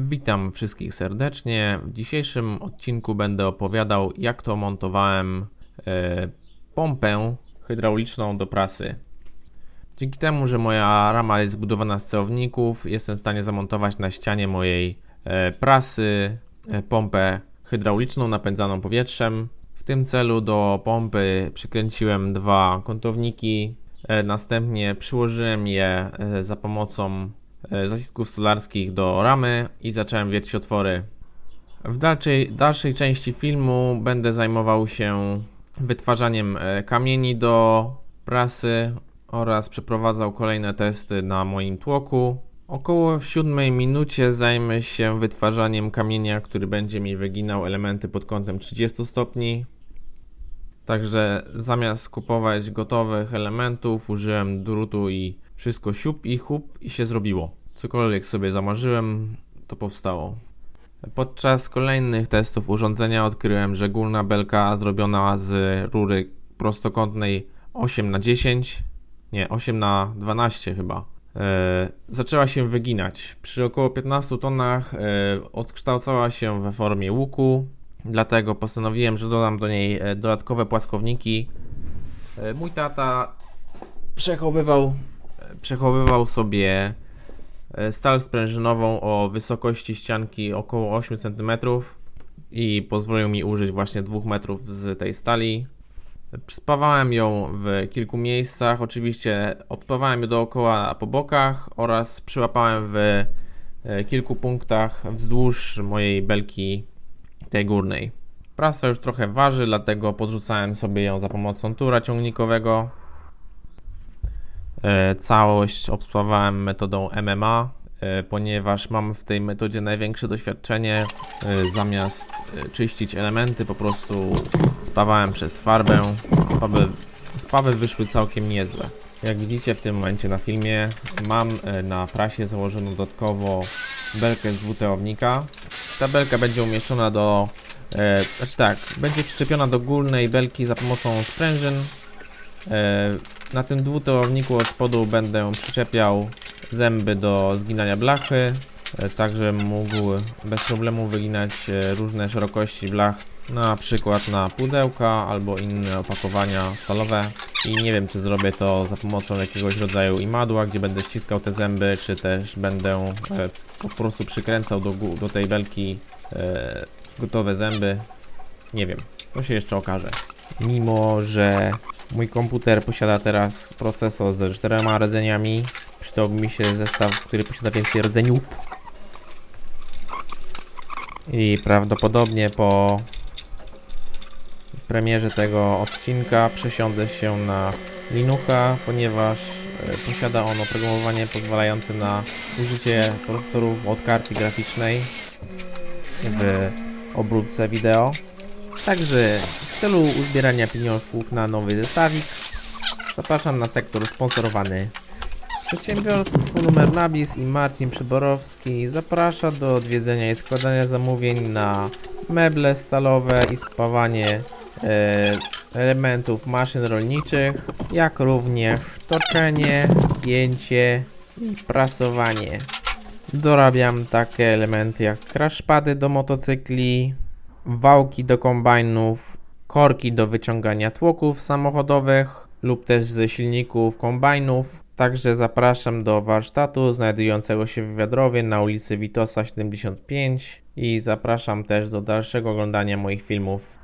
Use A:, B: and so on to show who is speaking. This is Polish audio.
A: Witam wszystkich serdecznie. W dzisiejszym odcinku będę opowiadał, jak to montowałem e, pompę hydrauliczną do prasy. Dzięki temu, że moja rama jest zbudowana z celowników, jestem w stanie zamontować na ścianie mojej e, prasy e, pompę hydrauliczną napędzaną powietrzem. W tym celu do pompy przykręciłem dwa kątowniki. Następnie przyłożyłem je za pomocą zacisków stolarskich do ramy i zacząłem wiercić otwory. W dalszej, dalszej części filmu będę zajmował się wytwarzaniem e, kamieni do prasy oraz przeprowadzał kolejne testy na moim tłoku. Około w siódmej minucie zajmę się wytwarzaniem kamienia, który będzie mi wyginał elementy pod kątem 30 stopni. Także zamiast kupować gotowych elementów, użyłem drutu i wszystko siup i chup i się zrobiło. Cokolwiek sobie zamarzyłem, to powstało. Podczas kolejnych testów urządzenia odkryłem, że górna belka zrobiona z rury prostokątnej 8 na 10 nie, 8 na 12 chyba. E, zaczęła się wyginać. Przy około 15 tonach e, odkształcała się we formie łuku, dlatego postanowiłem, że dodam do niej e, dodatkowe płaskowniki. E, mój tata przechowywał, przechowywał sobie e, stal sprężynową o wysokości ścianki około 8 cm i pozwolił mi użyć właśnie 2 metrów z tej stali. Spawałem ją w kilku miejscach. Oczywiście obspawałem ją dookoła po bokach oraz przyłapałem w e, kilku punktach wzdłuż mojej belki tej górnej. Prasa już trochę waży, dlatego podrzucałem sobie ją za pomocą tura ciągnikowego. E, Całość obspawałem metodą MMA, e, ponieważ mam w tej metodzie największe doświadczenie. E, Zamiast czyścić elementy, po prostu spawałem przez farbę. Spawy, spawy wyszły całkiem niezłe. Jak widzicie w tym momencie na filmie, mam na prasie założoną dodatkowo belkę z dwutełownika. Ta belka będzie umieszczona do. E, znaczy tak, będzie przyczepiona do górnej belki za pomocą sprężyn. E, na tym dwutełowniku od spodu będę przyczepiał zęby do zginania blachy, e, tak żebym mógł bez problemu wyginać e, różne szerokości blach, na przykład na pudełka albo inne opakowania stalowe. I nie wiem, czy zrobię to za pomocą jakiegoś rodzaju imadła, gdzie będę ściskał te zęby, czy też będę e, po prostu przykręcał do, do tej belki gotowe zęby. Nie wiem, to się jeszcze okaże. Mimo, że mój komputer posiada teraz procesor z czterema rdzeniami, przydałby mi się zestaw, który posiada więcej rdzeniów. I prawdopodobnie po premierze tego odcinka przesiądę się na Linuxa, ponieważ e, posiada on oprogramowanie pozwalające na użycie procesorów od karty graficznej w obróbce wideo. Także w celu uzbierania pieniążków na nowy zestawik zapraszam na sektor sponsorowany. Przedsiębiorstwo numer Nabis i Marcin Przyborowski zaprasza do odwiedzenia i składania zamówień na meble stalowe i spawanie e, elementów maszyn rolniczych, jak również toczenie, gięcie i prasowanie. Dorabiam takie elementy jak crashpady do motocykli, wałki do kombajnów, korki do wyciągania tłoków samochodowych lub też ze silników kombajnów. Także zapraszam do warsztatu znajdującego się w Wiadrowie na ulicy Witosa 75 i zapraszam też do dalszego oglądania moich filmów